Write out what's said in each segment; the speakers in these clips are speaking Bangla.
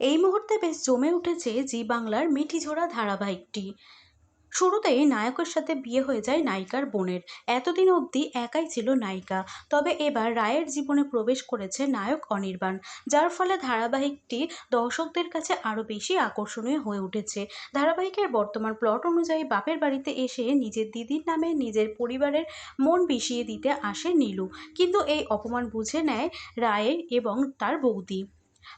এই মুহূর্তে বেশ জমে উঠেছে জি বাংলার মিঠিঝোড়া ধারাবাহিকটি। শুরুতেই নায়কের সাথে বিয়ে হয়ে যায় নায়িকার বোনের। এতদিন অবধি একাই ছিল নায়িকা। তবে এবার রায়ের জীবনে প্রবেশ করেছে নায়ক অনির্বাণ, যার ফলে ধারাবাহিকটি দর্শকদের কাছে আরও বেশি আকর্ষণীয় হয়ে উঠেছে। ধারাবাহিকের বর্তমান প্লট অনুযায়ী বাপের বাড়িতে এসে নিজের দিদির নামে নিজের পরিবারের মন বিষিয়ে দিতে আসে নীলু। কিন্তু এই অপমান বুঝে নেয় রায় এবং তার বৌদি।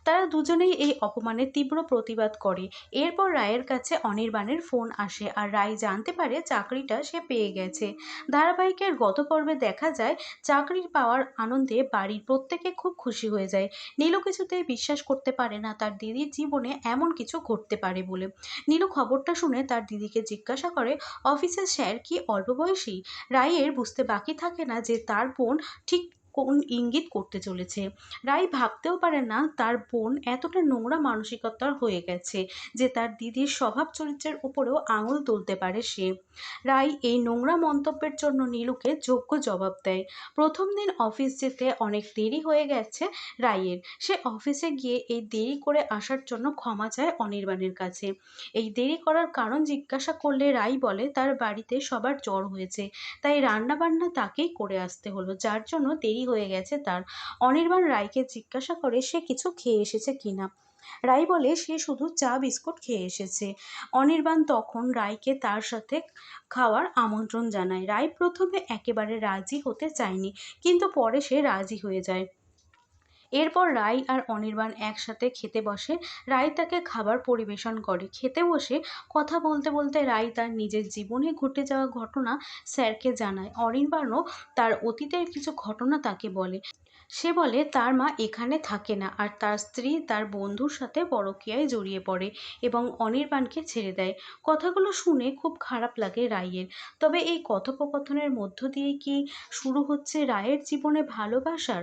তারা দুজনেই এই অপমানের তীব্র প্রতিবাদ করে। এরপর রায়ের কাছে অনির্বাণের ফোন আসে আর রায় জানতে পারে চাকরিটা সে পেয়ে গেছে। ধারাবাহিকের গত পর্বে দেখা যায়, চাকরি পাওয়ার আনন্দে বাড়ির প্রত্যেকে খুব খুশি হয়ে যায়। নীলু কিছুতেই বিশ্বাস করতে পারে না তার দিদির জীবনে এমন কিছু ঘটতে পারে বলে। নীলু খবরটা শুনে তার দিদিকে জিজ্ঞাসা করে, অফিসের স্যার কি অল্প বয়সী? রায়ের বুঝতে বাকি থাকে না যে তার বোন ঠিক কোন ইঙ্গিত করতে চলেছে? রাই ভাবতেও পারে না তার বোন এতটা নোংরা মানসিকতার হয়ে গেছে যে তার দিদির স্বভাব চরিত্রের উপরেও আঙুল তুলতে পারে সে। রাই এই নোংরা মন্তব্যের জন্য নীলুকে যোগ্য জবাব দেয়। প্রথম দিন অফিস যেতে অনেক দেরি হয়ে গেছে রাইয়ের। সে অফিসে গিয়ে এই দেরি করে আসার জন্য ক্ষমা চায় অনির্বাণের কাছে। এই দেরি করার কারণ জিজ্ঞাসা করলে রাই বলে, তার বাড়িতে সবার জ্বর হয়েছে, তাই রান্নাবান্না তাকেই করে আসতে হলো, যার জন্য দেরি হয়ে গেছে তার। অনির্বাণ রায়কে জিজ্ঞাসা করে সে কিছু খেয়ে এসেছে কিনা। রাই বলে, সে শুধু চা, বিস্কুট খেয়ে এসেছে। অনির্বাণ তখন রায়কে তার সাথে খাওয়ার আমন্ত্রণ জানায়। রায় প্রথমে একেবারে রাজি হতে চায়নি, কিন্তু পরে সে রাজি হয়ে যায়। এরপর রাই আর অনির্বাণ একসাথে খেতে বসে। রাই তাকে খাবার পরিবেশন করে। খেতে বসে কথা বলতে বলতে রাই তার নিজের জীবনে ঘটে যাওয়া ঘটনা স্যারকে জানায়। অনির্বাণও তার অতীতের কিছু ঘটনা তাকে বলে। সে বলে, তার মা এখানে থাকে না আর তার স্ত্রী তার বন্ধুর সাথে পরকীয়ায় জড়িয়ে পড়ে এবং অনির্বাণকে ছেড়ে দেয়। কথাগুলো শুনে খুব খারাপ লাগে রায়ের তবে এই কথোপকথনের মধ্য দিয়ে কি শুরু হচ্ছে রায়ের জীবনে ভালোবাসার?